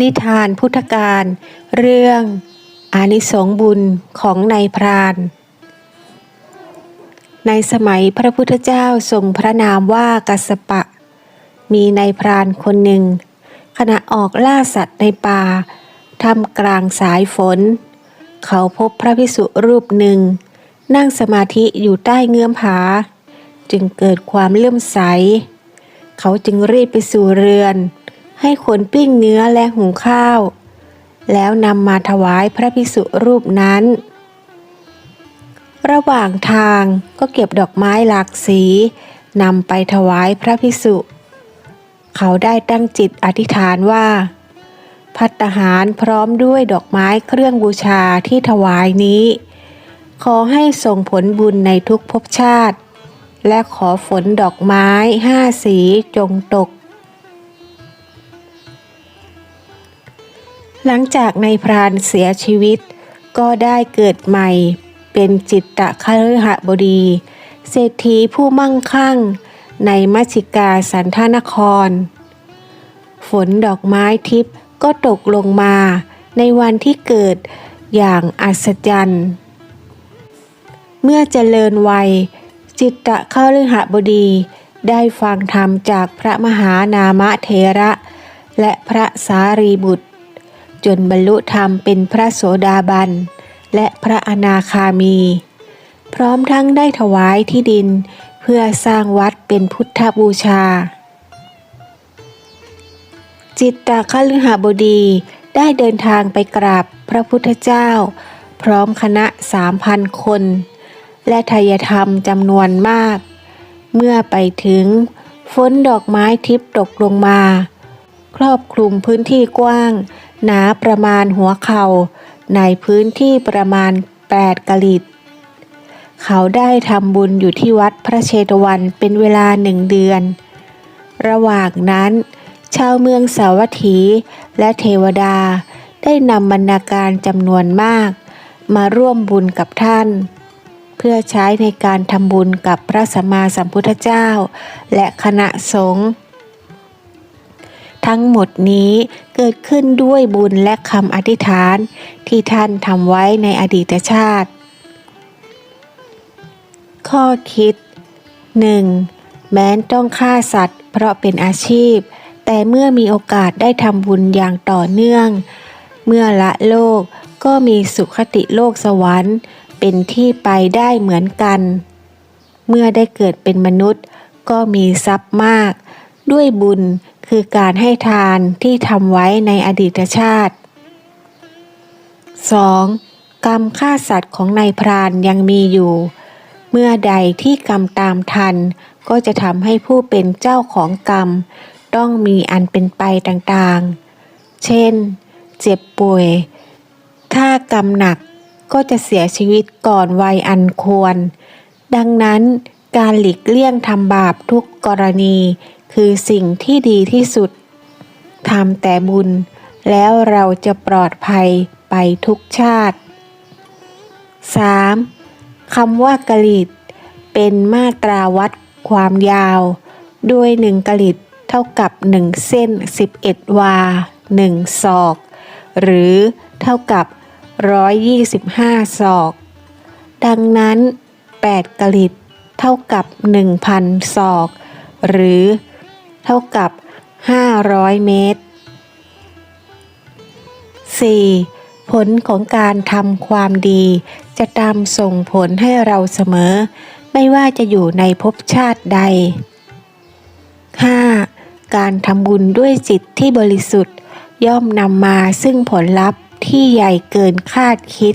นิทานพุทธการ เรื่อง อานิสงบุญของนายพราน ในสมัยพระพุทธเจ้าทรงพระนามว่ากัสปะ มีนายพรานคนหนึ่ง ขณะออกล่าสัตว์ในป่าทำกลางสายฝน เขาพบพระภิกษุรูปหนึ่ง นั่งสมาธิอยู่ใต้เงื้อมผา จึงเกิดความเลื่อมใส เขาจึงรีบไปสู่เรือน ให้คนปิ้งเนื้อและหุงข้าว แล้วนำมาถวายพระภิกษุรูปนั้น ระหว่างทางก็เก็บดอกไม้หลากสีนำไปถวายพระภิกษุ เขาได้ตั้งจิตอธิษฐานว่าพัตหารพร้อมด้วยดอกไม้เครื่องบูชาที่ถวายนี้ ขอให้ส่งผลบุญในทุกภพชาติ และขอฝนดอกไม้ห้าสีจงตก หลังจากในพรานเสียชีวิต ก็ได้เกิดใหม่ เป็นจิตตะคฤหบดี เศรษฐีผู้มั่งคั่ง ในมัชิกาสันทนคร ฝนดอกไม้ทิพย์ก็ตกลงมา ในวันที่เกิดอย่างอัศจรรย์ เมื่อเจริญวัย จิตตะคฤหบดีได้ฟังธรรมจากพระมหานามะเทระ และพระสารีบุตร จนบรรลุธรรมเป็นพระโสดาบัน และพระอนาคามี พร้อมทั้งได้ถวายที่ดินเพื่อสร้างวัดเป็นพุทธบูชา จิตตคฤหบดีได้เดินทางไปกราบพระพุทธเจ้า พร้อมคณะสามพันคน และทายธรรมจำนวนมาก เมื่อไปถึงฝนดอกไม้ทิพย์ตกลงมา ครอบคลุมพื้นที่กว้าง หนาประมาณหัวเข่าในพื้นที่ประมาณ 8กะลิตเขาได้ทำบุญอยู่ที่วัดพระเชตวันเป็นเวลาหนึ่งเดือน ระหว่างนั้น ชาวเมืองสาวัตถีและเทวดาได้นำบรรณาการจำนวนมาก มาร่วมบุญกับท่าน เพื่อใช้ในการทำบุญกับพระสัมมาสัมพุทธเจ้า และคณะสงฆ์ ทั้งหมดนี้เกิดขึ้นด้วยบุญและคำอธิษฐาน ที่ท่านทำไว้ในอดีตชาติ ข้อคิด 1. แม้นต้องฆ่าสัตว์ เพราะเป็นอาชีพ แต่เมื่อมีโอกาสได้ทำบุญอย่างต่อเนื่อง เมื่อละโลกก็มีสุขติโลกสวรรค์ เป็นที่ไปได้เหมือนกัน เมื่อได้เกิดเป็นมนุษย์ก็มีทรัพย์มาก ด้วยบุญคือการให้ทานที่ทำไว้ในอดีตชาติ 2. กรรมฆ่าสัตว์ของนายพรานยังมีอยู่ เมื่อใดที่กรรมตามทันก็จะทำให้ผู้เป็นเจ้าของกรรม ต้องมีอันเป็นไปต่างๆ เช่น เจ็บป่วย ถ้ากรรมหนักก็จะเสียชีวิตก่อนวัยอันควร ดังนั้น การหลีกเลี่ยงทำบาปทุกกรณี คือสิ่งที่ดีที่สุดทำแต่บุญ แล้วเราจะปลอดภัยไปทุกชาติ 3. คำว่ากะลิตเป็นมาตราวัดความยาว ด้วยหนึ่งกะลิตเท่ากับหนึ่งเส้น 11 วาหนึ่งศอก หรือเท่ากับ 125 ศอก ดังนั้น 8กะลิต เท่ากับ 1,000 ศอก หรือเท่ากับ 500 เมตร 4. ผลของการทำความดี จะตามส่งผลให้เราเสมอ ไม่ว่าจะอยู่ในภพชาติใด 5. การทำบุญด้วยจิตที่บริสุทธิ์ ย่อมนำมาซึ่งผลลัพธ์ที่ใหญ่เกินคาดคิด